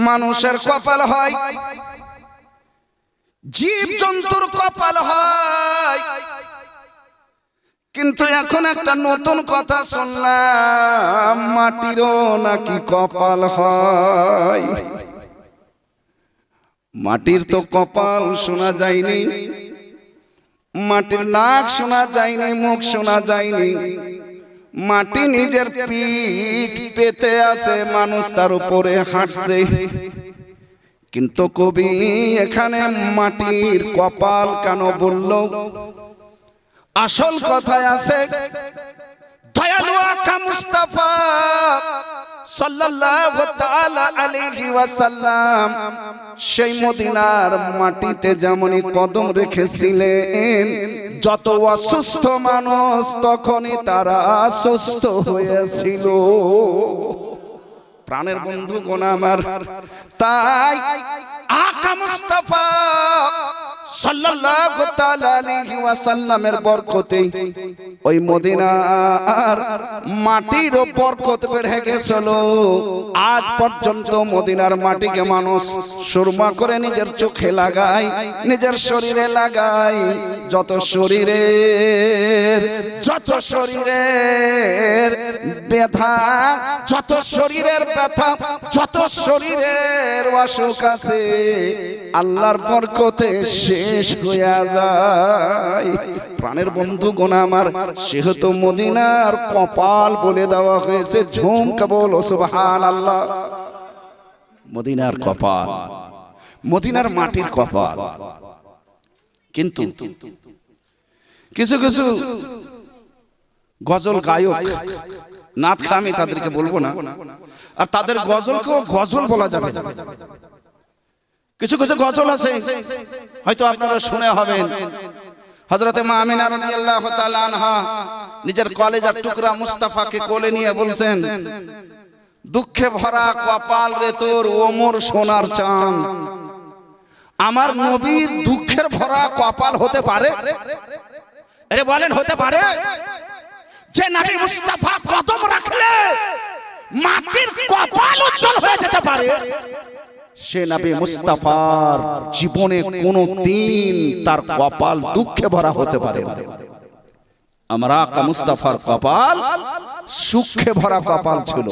মানুষের কপাল হয়। জীব জন্তুর কপাল হয়। কিন্তু এখন একটা নতুন কথা শুনলাম, মাটিরও নাকি কপাল হয়। মাটির তো কপাল শোনা যায়নি। মাটির নাক শোনা যায়নি, মুখ শোনা যায়নি। মাটি নিজের পিঠ পেতে আছে মানুষ তার উপরে হাঁটছে। কিন্তু কবি এখানে মাটির কপাল কেন বলল? আসল কথায় আছে সেই মদিনার মাটিতে যেমনই কদম রেখেছিলেন যত অসুস্থ মানুষ তখনই তারা সুস্থ হয়েছিল। প্রাণের বন্ধু গোনা আমার? তাই আকা মুস্তাফা সাল্লাল্লাহু তাআলা আলাইহি ওয়াসাল্লামের বরকতে ওই মদিনার মাটির বরকত বেড়ে গেছিল। আজ পর্যন্ত মদিনার মাটিকে মানুষ সুরমা করে নিজের চোখে লাগায়, নিজের শরীরে লাগায়। যত শরীরের যত শরীরের ব্যথা, যত শরীরের ব্যথা, যত শরীরের অসুখ আছে আল্লাহর বরকতে শেষ হইয়া যায়। প্রাণের বন্ধু গোনা আমার, সেহেতু মদিনার কপাল বলে দেওয়া হয়েছে ঝুমকে বলো সুবহান আল্লাহ মদিনার কপাল, মদিনার মাটির কপাল। কিন্তু কিছু কিছু গজল গায়ক, নাথ আমি তাদেরকে বলব না। আর তাদের গজলকেও গজল বলা যাবে না। কিছু কিছু গজল আছে, হয়তো আপনারা শুনে হবেন। হজরতে মা আমিনা রাদিয়াল্লাহু তাআলা আনহা নিজের কলেজার টুকরা মুস্তাফাকে কোলে নিয়ে বলছেন, দুঃখে ভরা কপাল রে তোর ওমর সোনার চাঁদ। আমার নবীর দুঃখের ভরা কপাল হতে পারে? আরে বলেন, হতে পারে। যে নবী মুস্তাফা কদম রাখলে মাটির কপাল উজ্জ্বল হয়ে যেতে পারে। সে নবী মুস্তাফার জীবনে কোনো দিন তার কপাল দুঃখে ভরা হতে পারে না। আমরা আকা মুস্তাফার কপাল সুখে ভরা কপাল ছিল।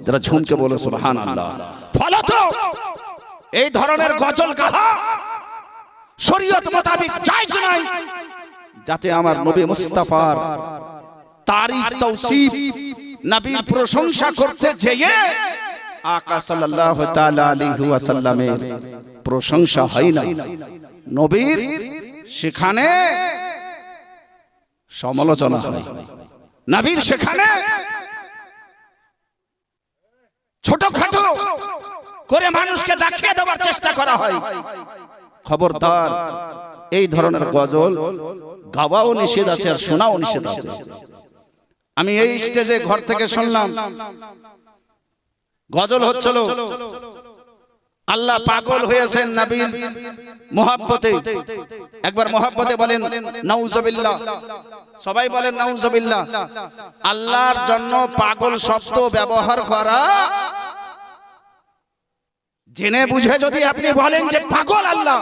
যারা ঝুমকে বলে সুবহান আল্লাহ ফলত এই ধরনের গজল গাহা শরীয়ত মোতাবেক জায়েজ নাই? যাতে আমার নবী মুস্তাফার তারিফ তৌসিফ নবীর প্রশংসা করতে যেয়ে আকা সাল্লাল্লাহু তাআলা আলাইহি ওয়াসাল্লামের প্রশংসা হয় না। নবীর সেখানে সমালোচনা হয়। নবীর সেখানে ছোটখাটো করে মানুষকে দেখিয়ে দেওয়ার চেষ্টা করা হয়। খবরদার, এই ধরনের গজল গাওয়াও নিষেধ আছে আর শোনাও নিষেধ আছে। আমি এই স্টেজে ঘর থেকে শুনলাম গজল হচ্ছিল। আল্লাহ পাগল হয়েছেন নবীর মোহাব্বতে। একবার মোহাব্বতে বলেন নাউজুবিল্লাহ। সবাই বলেন নাউজুবিল্লাহ। আল্লাহর জন্য পাগল শব্দ ব্যবহার করা। জেনে বুঝে যদি আপনি বলেন যে পাগল আল্লাহ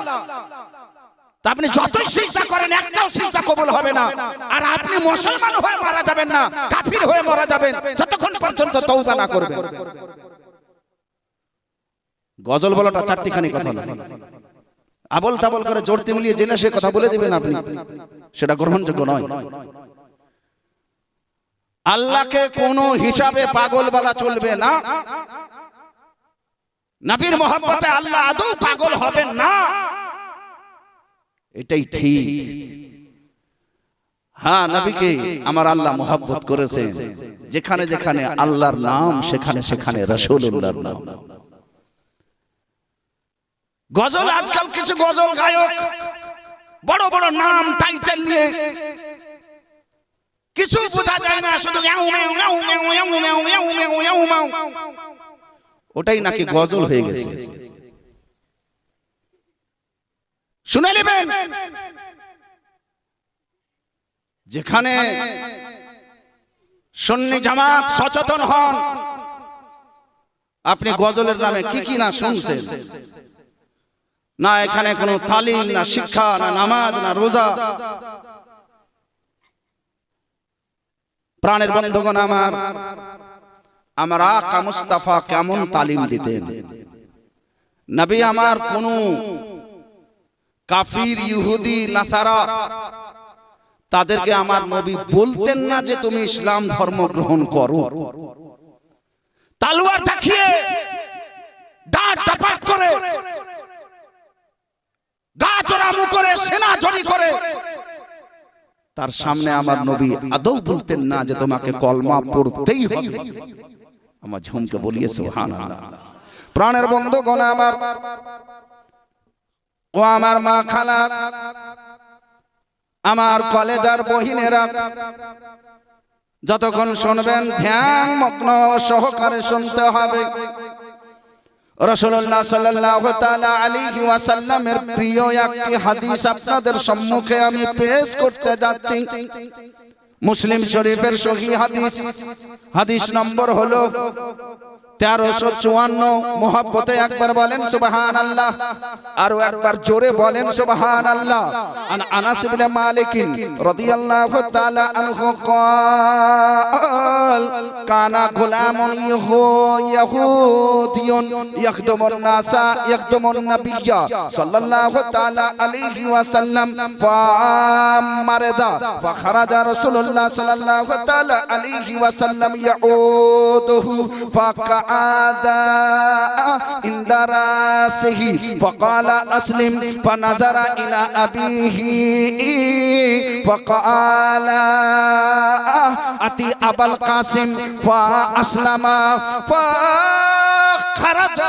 তা আপনি যতই চিন্তা করেন একটাও চিন্তা কবুল হবে না। আর আপনি মুসলমান হয়ে মারা যাবেন না কাফির হয়ে মারা যাবেন যতক্ষণ পর্যন্ত তৌবা না করবেন। গজল বলাটা চারটিখানি কথা না। আবল তাবল করে জোরতে মিলিয়ে জেনে সে কথা বলে দিবেন আপনি। সেটা গ্রহণযোগ্য নয়। আল্লাহকে কোনো হিসাবে পাগল বলা চলবে না। নবীর মোহাম্মতে আল্লাহ আদৌ পাগল হবেন না। এটাই ঠিক। হ্যাঁ নবীকে আমার আল্লাহ মোহাব্বত করেছেন। যেখানে যেখানে আল্লাহর নাম, সেখানে সেখানে রসুল্লাহর নাম। গজল আজকাল কিছু গজল গায়ক বড় বড় নাম টাইটেল নিয়ে কিছু বোঝা যায় না শুধু। ওটাই নাকি গজল হয়ে গেছে শুনে নেবেন যেখানে সন্নি জামাত সচেতন হন আপনি গজলের নামে কি কি না শুনছেন না এখানে কোনো তালিম, না শিক্ষা, না নামাজ, না রোজা। প্রাণের বন্ধুগণ আমার আমার আকা মুস্তাফা কেমন তালিম দিতেন? নবী আমার কোন কাফির, ইহুদি, নাসারা, তাদেরকে আমার নবী বলতেন না যে তুমি ইসলাম ধর্ম গ্রহণ করো। তালুয়ার দেখিয়ে দাঁত টাপাট করে গা চড়ামু করে সেনা জড়ি করে। তার সামনে আমার নবী আদৌ বলতেন না যে তোমাকে কলমা পড়তেই হবে। আমার ঝুমকে বলিয়ে সুবহানাল্লাহ। প্রাণের বন্ধু গণ আমার, ও আমার মা খালা, আমার কলেজার বহিনেরা, যতক্ষণ শুনবেন, ধ্যান, মগ্ন, সহকারে শুনতে হবে। রসুল্লাহ সাল্লাহ আলী ওয়াসাল্লামের প্রিয় একটি হাদিস আপনাদের সম্মুখে আমি পেশ করতে যাচ্ছি। মুসলিম শরীফের সহি হাদিস। হাদিস নম্বর হলো তেরোশো চুয়ান্ন মোহাব্বতে একবার বলেন সুবাহান আল্লাহ আরো একবার জোরে বলেন সুবাহান আল্লাহ আন আনাস ইবনে মালিকিন রাদিয়াল্লাহু তাআলা আনহু قال كان غلام يهودي يخدم الناس يخدم النبي صلى الله تعالى عليه وسلم فمرض فخرج رسول الله صلى الله تعالى عليه وسلم يعوده فقعد عند راسه فقال أسلم فنظر إلى أبيه فقال أتي أبا القاسم فأسلم فخرج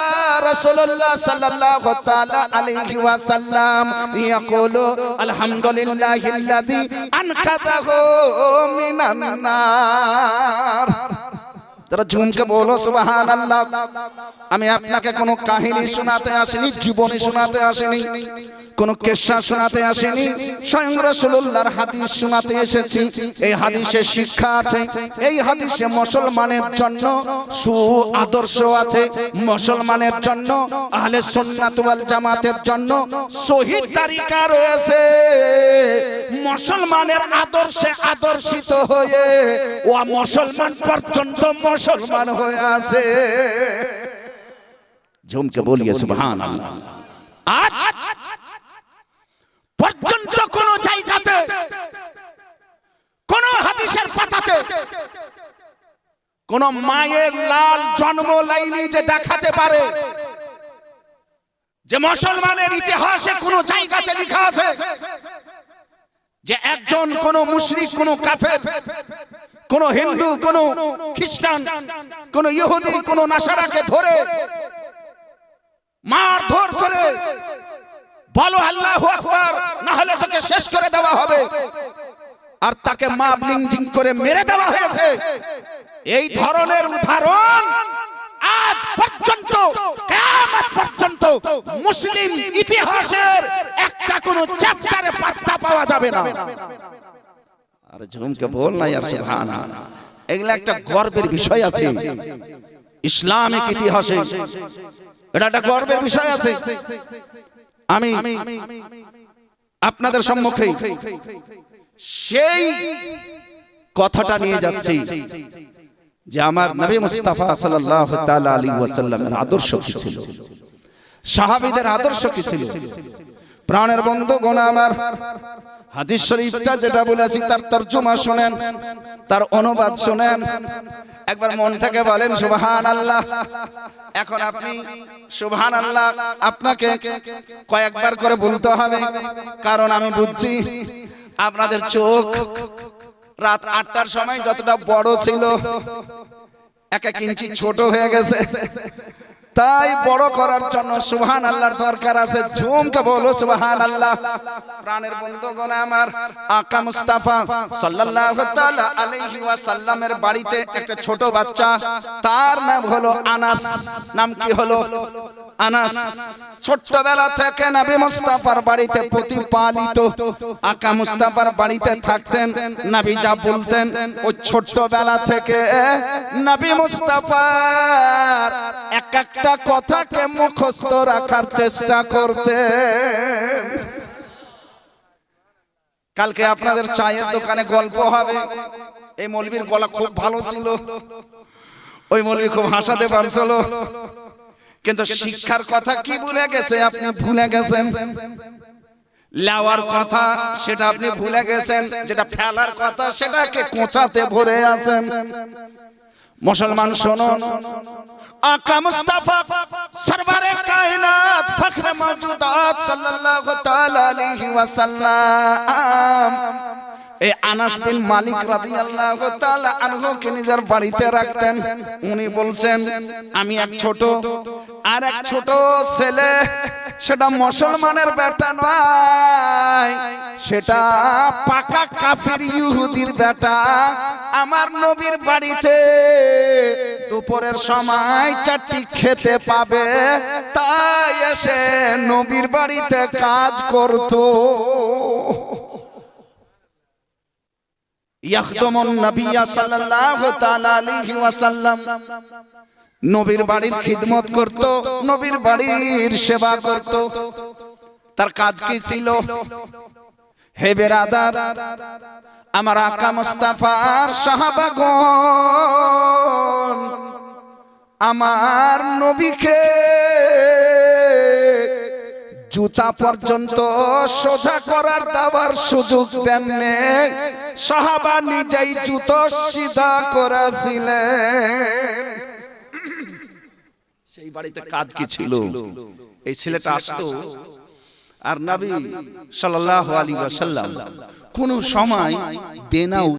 رسول الله صلى الله تعالى عليه وسلم يقول الحمد لله الذي أنقذه من النار তারা ঝুমকে বলো সুবাহান আল্লাহ আমি আপনাকে কোনো কাহিনী শোনাতে আসিনি, জীবনী শোনাতে আসিনি, কোন কেসা শোনাতে আসেনি, স্বয়ং রসুল্লাহর হাদিস শোনাতে এসেছি। এই হাদিসে শিক্ষা আছে, এই হাদিসে মুসলমানের জন্য সু আদর্শ আছে, মুসলমানের জন্য, আহলে সুন্নাত ওয়াল জামাতের জন্য শহীদ তালিকা রয়েছে। মুসলমানের আদর্শে আদর্শিত হয়ে, ও মুসলমান পর্যন্ত মুসলমান হয়ে আছে। ঝুমকে বলিয়ে সুবহানাল্লাহ। আজ পর্যন্ত কোন জায়গাতে, কোন হাদিসের পাতাতে, কোন মায়ের লাল জন্ম লাইনি যে দেখাতে পারে, যে মুসলমানের ইতিহাসে কোন জায়গাতে লেখা আছে যে একজন কোন মুশরিক, কোন কাফের, কোন হিন্দু, কোন খ্রিস্টান, কোন ইহুদি, কোন নাসারাকে ধরে মার ধর করে বলো আল্লাহ আকবার, না হলে তোকে শেষ করে দেওয়া হবে। আর তাকে মা ব্লিংজিং করে মেরে দেওয়া হয়েছে। এই ধরনের উদাহরণ আজ পর্যন্ত, কিয়ামত পর্যন্ত মুসলিম ইতিহাসের একটা কোন চ্যাপ্টারে পাওয়া যাবে না। আরে ঝুমকে বল না ইয়ার সুবহানাল্লাহ। এগুলা একটা গর্বের বিষয় আছে। ইসলামিক ইতিহাসে এটা একটা গর্বের বিষয় আছে। আমি আপনাদের সম্মুখে সেই কথাটা নিয়ে যাচ্ছি যে আমার নবী মুস্তাফা সাল্লাল্লাহু তাআলা আলাইহি ওয়াসাল্লামের আদর্শ কি ছিল? সাহাবীদের আদর্শ কি ছিল? প্রাণের বন্ধু গোনা আমার। হাদিস শরীফটা যেটা বলেছি তার তর্জমা শুনেন, তার অনুবাদ শুনেন। একবার মন থেকে বলেন সুবহান আল্লাহ এখন আপনি সুবহান আল্লাহ আপনাকে কয়েকবার করে বলতে হবে, কারণ আমি বুঝছি আপনাদের চোখ রাত আটটার সময় যতটা বড় ছিল, এক এক ইঞ্চি ছোট হয়ে গেছে। তাই বড় করার জন্য সুবহান আল্লাহর দরকার আছে। ঝুমকে বলো সুবহান আল্লাহ প্রাণের বন্ধুগণ আমার, আকা মুস্তাফা সাল্লাল্লাহু তাআলা আলাইহি ওয়াসাল্লামের বাড়িতে একটা ছোট বাচ্চা, তার নাম হলো আনাস। নাম কি হলো? আনাস। ছোট্টবেলা থেকে নবী মুস্তাফার বাড়িতে প্রতিপালিত। আকা মুস্তাফার বাড়িতে থাকতেন, নবী যা বলতেন, ওই ছোট্টবেলা থেকে নবী মুস্তাফার এক একটা কথাকে মুখস্থ রাখার চেষ্টা করতে? কালকে আপনাদের চায়ের দোকানে গল্প হবে। এই মৌলবীর গলা খুব ভালো ছিল। ওই মৌলবী খুব হাসাতে পারছিল। কিন্তু শিক্ষার কথা কি ভুলে গেছে আপনি ভুলে গেছেন? লেওয়ার কথা সেটা আপনি ভুলে গেছেন, যেটা ফেলার কথা সেটাকে কোচাতে ভরে আছেন। মুসলমান শুনুন আকা মুস্তাফা সরবারে কায়নাত ফখরে মওজুদাত সাল্লাল্লাহু তাআলা আলাইহি ওয়াসাল্লাম। এই আনাস বিন মালিক রাদিয়াল্লাহু তাআলা আনহুকে নিজের বাড়িতে রাখতেন। উনি বলছেন আমি এক ছোট আর এক ছোট ছেলে। সেটা মুসলমানের বেটা নয়। সেটা পাকা কাফির ইহুদির বেটা। আমার নবীর বাড়িতে দুপুরের সময় চারটি খেতে পাবে। তাই এসে নবীর বাড়িতে কাজ করতো। সাল্লাল্লাহু তাআলা আলাইহি ওয়াসাল্লাম। নবীর বাড়ির খিদমত করত, নবীর বাড়ির সেবা করত। তার কাজ কি ছিল? হে বেরাদার, আমার আকা মুস্তাফার সাহাবাগণ, আমার নবীকে জুতা পর্যন্ত সোজা করার দাবার সুযোগ দেননি। সাহাবা নিজেই জুতো সিধা করেছিলেন। সেই বাড়িতে কাজ কি ছিল? এই ছেলেটা আসতো আর নবী সাল্লাল্লাহু আলাইহি ওয়াসাল্লাম কোন সময় বেনা